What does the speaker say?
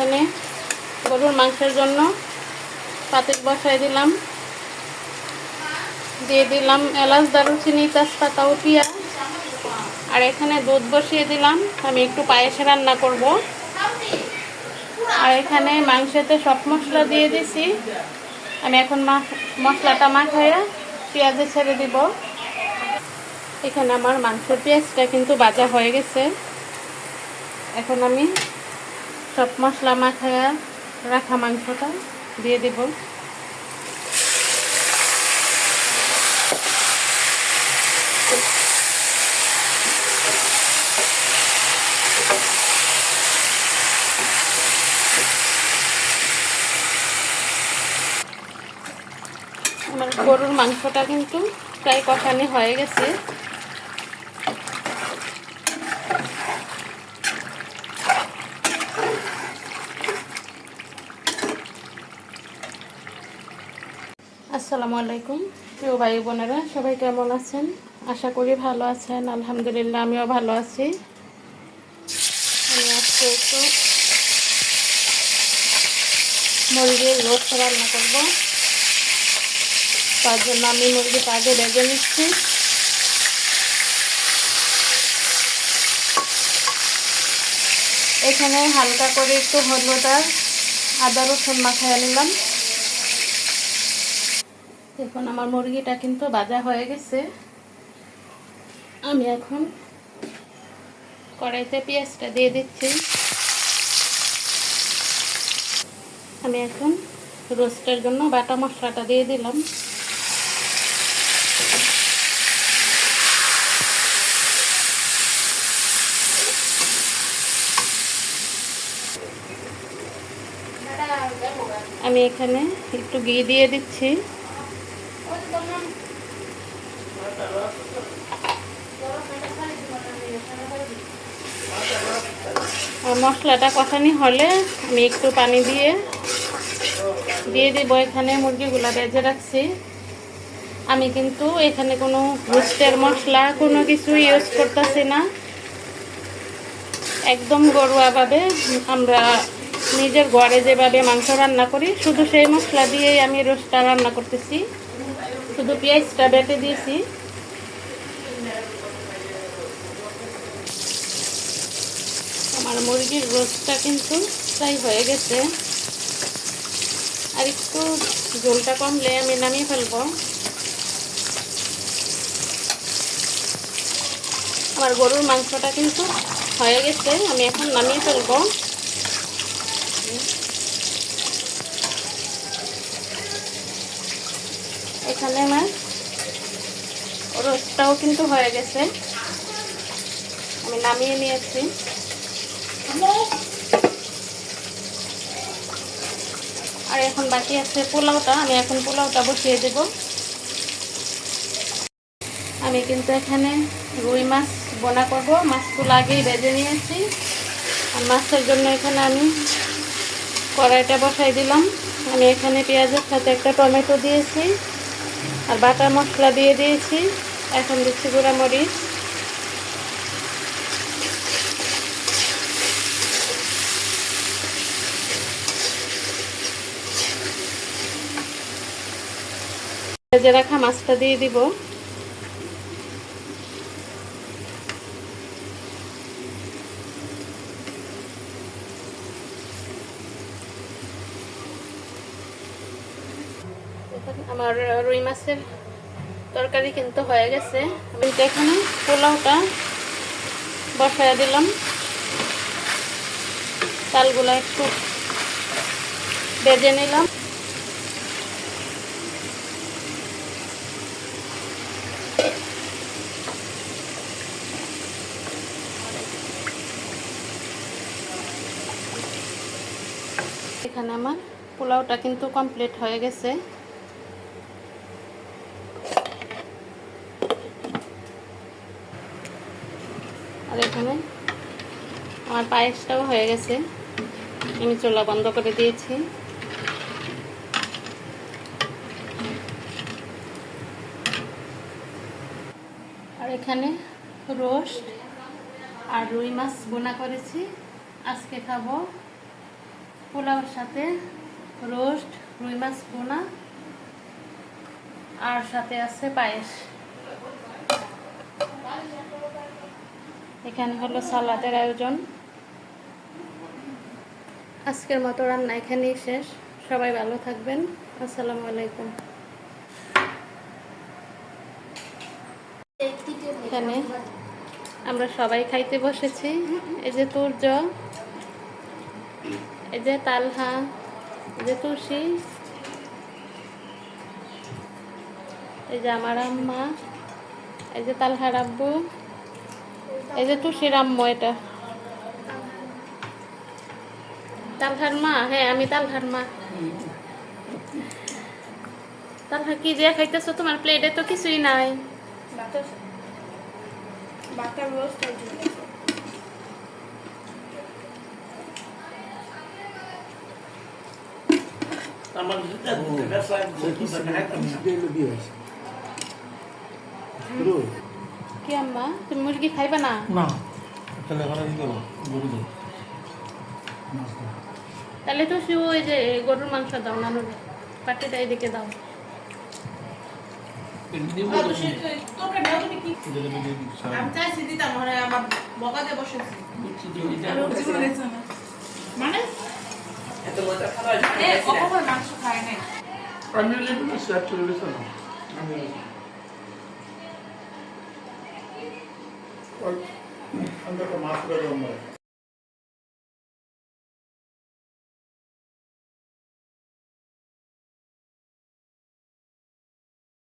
এখানে গরুর মাংসের জন্য পাতিল বসাই দিলাম। দিয়ে দিলাম এলাচ, দারুচিনি, তেজপাতা ও পেঁয়াজ। আর এখানে দুধ বসিয়ে দিলাম। আমি একটু পায়েসে রান্না করব। আর এখানে মাংসেতে সব মশলা দিয়ে দিছি। আমি এখন মশলাটা মাখাইয়া পেঁয়াজে ছেড়ে দিব। এখানে আমার মাংসের পেঁয়াজটা কিন্তু বাজা হয়ে গেছে। এখন আমি সব মশলা মাখাইয়া রাখা মাংসটা দিয়ে দেব। আমার গরুর মাংসটা কিন্তু প্রায় কষানি হয়ে গেছে। আসসালামু আলাইকুম। প্রিয় ভাই বোনেরা, সবাই কেমন আছেন? আশা করি ভালো আছেন। আলহামদুলিল্লাহ, আমিও ভালো আছি। আমি আজকে মুরগির রোস্ট রান্না করব। তার জন্য আমি মুরগিটা আগে বেজে নিচ্ছি। এখানে হালকা করে একটু হলুদ আর আদা রসুন মাখায় নিলাম। দেখুন আমার মুরগিটা কিন্তু ভাজা হয়ে গেছে। আমি এখন কড়াইতে পেঁয়াজটা দিয়ে দিচ্ছি। আমি এখন রোস্টের জন্য বাটা মশলাটা দিয়ে দিলাম। আমি এখানে একটু ঘি দিয়ে দিচ্ছি। মশলাটা কষানি হলে আমি একটু পানি দিয়ে দিয়ে দেবো এখানে মুরগিগুলা বেজে রাখছি। আমি কিন্তু এখানে কোনো রোস্টের মশলা, কোনো কিছু ইউজ করতেছি না। একদম ঘরোয়াভাবে আমরা নিজের ঘরে যেভাবে মাংস রান্না করি, শুধু সেই মশলা দিয়েই আমি রোস্টটা রান্না করতেছি। শুধু পেঁয়াজটা বেটে দিয়েছি। আমার মুরগির রোস্টটা কিন্তু প্রায় হয়ে গেছে। আর একটু ঝোলটা কমলে আমি নামিয়ে ফেলব। আমার গরুর মাংসটা কিন্তু হয়ে গেছে, আমি এখন নামিয়ে ফেলব। এখানে আমার রোস্টটাও কিন্তু হয়ে গেছে। আমি নামিয়ে নিয়েছি। আর এখন বাকি আছে পোলাওটা। আমি এখন পোলাওটা বসিয়ে দেব। আমি কিন্তু এখানে রুই মাছ বোনা করব। মাছগুলো আগেই বেজে নিয়েছি। আর মাছের জন্য এখানে আমি কড়াইটা বসাই দিলাম। আমি এখানে পেঁয়াজের সাথে একটা টমেটো দিয়েছি। আর বাটা মশলা দিয়ে দিয়েছি। এখন দিচ্ছি গুঁড়া মরিচ ভেজে রাখা মাছটা দিয়ে দিব। আমার রুই মাছের তরকারি কিন্তু হয়ে গেছে। আমি এখানে পোলাওটা বসায় দিলাম। চালগুলো একটু বেজে নিলাম। এখানে আমার পোলাওটা কিন্তু কমপ্লিট হয়ে গেছে। আর এখানে আমার পায়েসটাও হয়ে গেছে। আমি চোলা বন্ধ করে দিয়েছি। আর এখানে রোস্ট আর রুই মাছ বোনা করেছি। আজকে খাব পোলাওর সাথে রোস্ট, রুই মাছ পোনা আর সাথে আছে পায়েস। এখানে হলো সালাদের আয়োজন। আজকের মতো রান্না এখানেই শেষ। সবাই ভালো থাকবেন। আসসালামু আলাইকুম। এখানে আমরা সবাই খাইতে বসেছি। এই যে তুর্য এই যে তালহা, এই যে তুলসী, এই যে আমার আম্মা, এই যে তালহার আব্বু এই যে তুলসীর আম্মু এটা। তালহার মা? হ্যাঁ আমি তালহার মা। তালহা কি দিয়ে খাইতেছো? তোমার প্লেটে তো কিছুই নাই আর ঝোল আছে। আমার কি আম্মা? তুমি মুরগি খাইবা না? না তাহলে গরু তো সে ওই যে গরুর মাংস দাও নানুর পাটিটা এদিকে দাও। আমি চাইছি দিতাম মানে আমার বকা দিয়ে বসেছি মানে এ, কখন মাংস খায় নাই আমি লেবু বেশি অ্যাকচুয়ালি বেশি না আমি Andate a máscara da mãe.